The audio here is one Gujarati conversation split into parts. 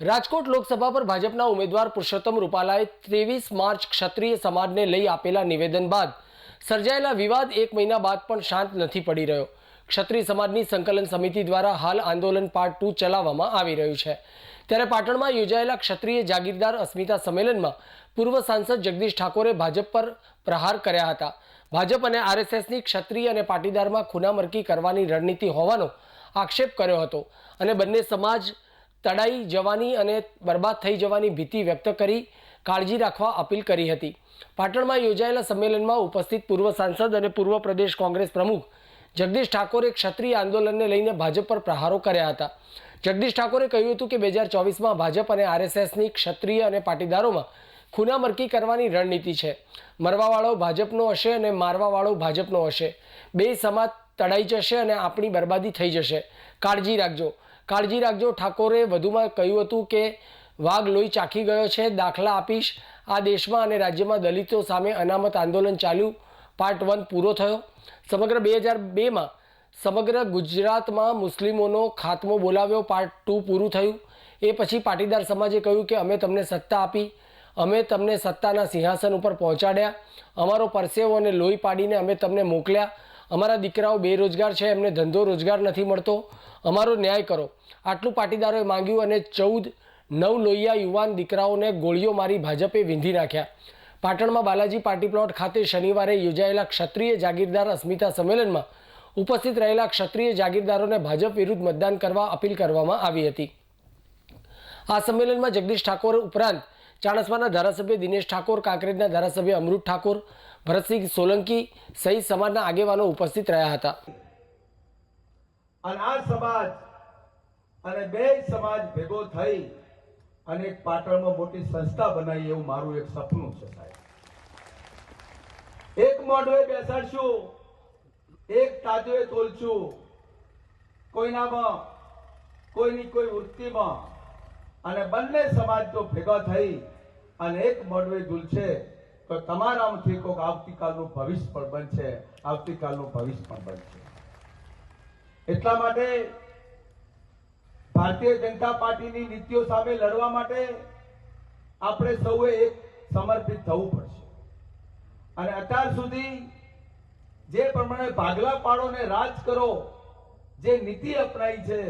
રાજકોટ લોકસભા પર ભાજપના ઉમેદવાર પુરુષોત્તમ રૂપાલાએ ત્રેવીસ માર્ચ ક્ષત્રિય સમાજને લઈ આપેલા નિવેદન બાદ સર્જાયેલા વિવાદ એક મહિના બાદ પણ શાંત નથી પડી રહ્યો. ક્ષત્રિય સમાજની સંકલન સમિતિ દ્વારા હાલ આંદોલન પાર્ટ ટુ ચલાવવામાં આવી રહ્યું છે. ત્યારે પાટણમાં યોજાયેલા ક્ષત્રિય જાગીરદાર અસ્મિતા સંમેલનમાં પૂર્વ સાંસદ જગદીશ ઠાકોરે ભાજપ પર પ્રહાર કર્યા હતા. ભાજપ અને આરએસએસની ક્ષત્રિય અને પાટીદારમાં ખૂનામરકી કરવાની રણનીતિ હોવાનો આક્ષેપ કર્યો હતો અને બંને સમાજ તડાઈ જવાની અને બરબાદ થઈ જવાની ભીતિ વ્યક્ત કરી, કાળજી રાખવા અપીલ કરી હતી. પાટણમાં યોજાયેલા સંમેલનમાં ઉપસ્થિત પૂર્વ સાંસદ અને પૂર્વ પ્રદેશ કોંગ્રેસ પ્રમુખ જગદીશ ઠાકોરે ક્ષત્રિય આંદોલનને લઈને ભાજપ પર પ્રહારો કર્યા હતા. જગદીશ ઠાકોરે કહ્યું હતું કે બે હજાર ચોવીસમાં ભાજપ અને આરએસએસની ક્ષત્રિય અને પાટીદારોમાં ખૂનામરકી કરવાની રણનીતિ છે. મરવાવાળો ભાજપનો હશે અને મારવાવાળો ભાજપનો હશે. બે સમાજ તડાઈ જશે અને આપણી બરબાદી થઈ જશે. કાળજી રાખજો. કાળજી રાખજો. ઠાકોરે વધુમાં કહ્યું હતું કે, વાઘ લોહી ચાખી ગયો છે, દાખલા આપીશ. આ દેશમાં અને રાજ્યમાં દલિતો સામે અનામત આંદોલન ચાલ્યું. પાર્ટ વન પૂરો થયો. સમગ્ર બે હજાર બેમાં સમગ્ર ગુજરાતમાં મુસ્લિમોનો ખાત્મો બોલાવ્યો. પાર્ટ ટુ પૂરું થયું. એ પછી પાટીદાર સમાજે કહ્યું કે, અમે તમને સત્તા આપી. અમે તમને સત્તાના સિંહાસન ઉપર પહોંચાડ્યા. અમારો પરસેવો અને લોહી પાડીને અમે તમને મોકલ્યા. અમારા દીકરાઓ બેરોજગાર છે, એમને ધંધો રોજગાર નથી મળતો. અમારો ન્યાય કરો. આટલું પાટીદારોએ માંગ્યું અને ચૌદ નવ લોહિયા યુવાન દીકરાઓને ગોળીઓ મારી ભાજપે વિંધી નાખ્યા. પાટણમાં બાલાજી પાર્ટી પ્લોટ ખાતે શનિવારે યોજાયેલા ક્ષત્રિય જાગીરદાર અસ્મિતા સંમેલનમાં ઉપસ્થિત રહેલા ક્ષત્રિય જાગીરદારોને ભાજપ વિરુદ્ધ મતદાન કરવા અપીલ કરવામાં આવી હતી. આ સંમેલનમાં જગદીશ ઠાકોર ઉપરાંત ચાણસ્માના ધારાસભ્ય દિનેશ ઠાકોર, કાંકરેજના ધારાસભ્ય અમૃત ઠાકોર, ભરતસિંહ સોલંકી સહિત સમાજના આગેવાનો ઉપસ્થિત રહ્યા હતા. અને આ સમાજ અને બે સમાજ ભેગો થઈ અને એક પાટણમાં મોટી સંસ્થા બનાવી એવું મારું એક સપનું છે સાહેબ. એક મોઢવે બેસાડશું, એક તાજવે તોલશું. કોઈનામાં કોઈની કોઈ વૃત્તિમાં અને બંને સમાજ તો ભેગા થઈ અને એક મોઢવે ઝૂલશે, તો તમારામાંથી કોઈક આવતીકાલનું ભવિષ્ય પણ બનશે, આવતીકાલનું ભવિષ્ય પણ બનશે. એટલા માટે ભારતીય જનતા પાર્ટીની નીતિઓ સામે લડવા માટે આપણે સૌએ એક સમર્પિત થવું પડશે. અને અત્યાર સુધી જે પ્રમાણે ભાગલા પાડો ને રાજ કરો, જે નીતિ અપનાવી છે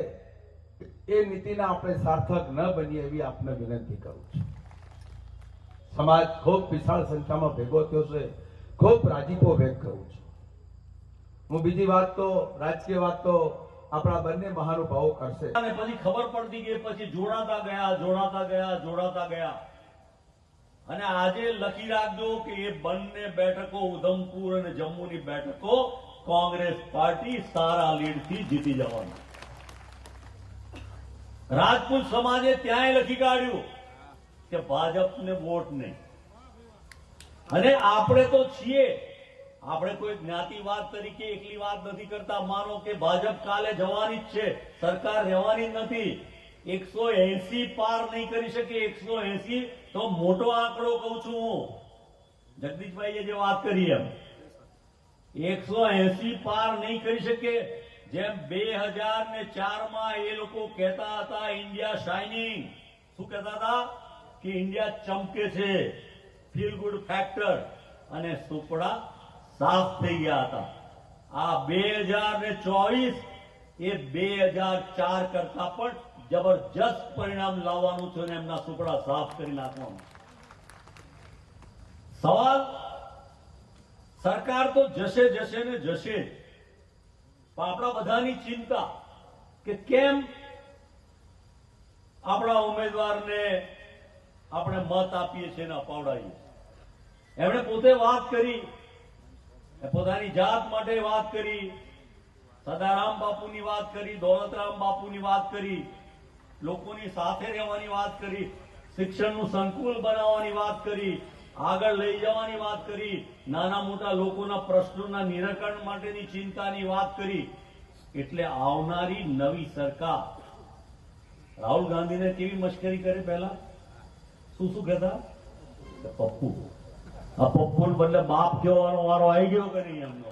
એ નીતિના આપણે સાર્થક ન બનીએ એવી આપને વિનંતી કરું છું. સમાજ ખૂબ વિશાળ સંખ્યામાં ભેગો થયો છે. ખૂબ રાજીપો વ્યક્ત કરું છું. હું બીજી વાત તો, રાજકીય વાત તો આપણા બંને મહાનુભાવો કરશે. અને પછી ખબર પડતી કે પછી જોડાતા ગયા જોડાતા ગયા જોડાતા ગયા. અને આજે લખી રાખજો કે એ બંને બેઠકો, ઉધમપુર અને જમ્મુની બેઠકો કોંગ્રેસ પાર્ટી સારા લીડથી જીતી જવાની. રાજપૂત સમાજે ત્યાંય લખી કાઢ્યું કે ભાજપને વોટ નહીં. અને આપણે તો છીએ. આપણે કોઈ જ્ઞાતિવાદ તરીકે એકલી વાત નથી કરતા. માનો કે ભાજપ કાલે જવાની જ છે. સરકાર રહેવાની નથી. એકસો એસી પાર નહીં કરી શકે. એકસો એસી તો મોટો આંકડો કહું છું હું. જગદીશભાઈએ જે વાત કરી એમ. એકસો એસી પાર નહીં કરી શકે. જેમ બે હજાર ને ચારમાં એ લોકો કહેતા હતા, ઇન્ડિયા શાઇનિંગ શું કહેતા હતા? કે ઇન્ડિયા ચમકે છે. ફીલ ગુડ ફેક્ટર અને સુપડા સાફ થઈ ગયા હતા. આ બે હજાર ને ચોવીસ, એ બે હજાર ચાર કરતા પણ જબરજસ્ત પરિણામ લાવવાનું છે અને એમના સુપડા સાફ કરી નાખવાનું. સવાલ? સરકાર તો જશે જશે ને જશે જ. પણ આપણા બધાની ચિંતા કે કેમ આપણા ઉમેદવારને આપણે મત આપીએ છીએ ને અપાવડાવીએ એમણે પોતે વાત કરી પોતાની જાત માટે વાત કરી, સદારામ બાપુની વાત કરી, દોલતરામ બાપુની વાત કરી, લોકોની સાથે રહેવાની વાત કરી, શિક્ષણનું સંકુલ બનાવવાની વાત કરી આગળ લઈ જવાની વાત કરી, નાના મોટા લોકોના પ્રશ્નોના નિરાકરણ માટેની ચિંતાની વાત કરી, એટલે આવનારી નવી સરકાર. રાહુલ ગાંધીને કેવી મશ્કરી કરે પહેલા? શું શું કહેતા? પપ્પુ. આ પપ્પુ બદલે બાપ કહેવાનો વારો આવી ગયો કરી એમનો?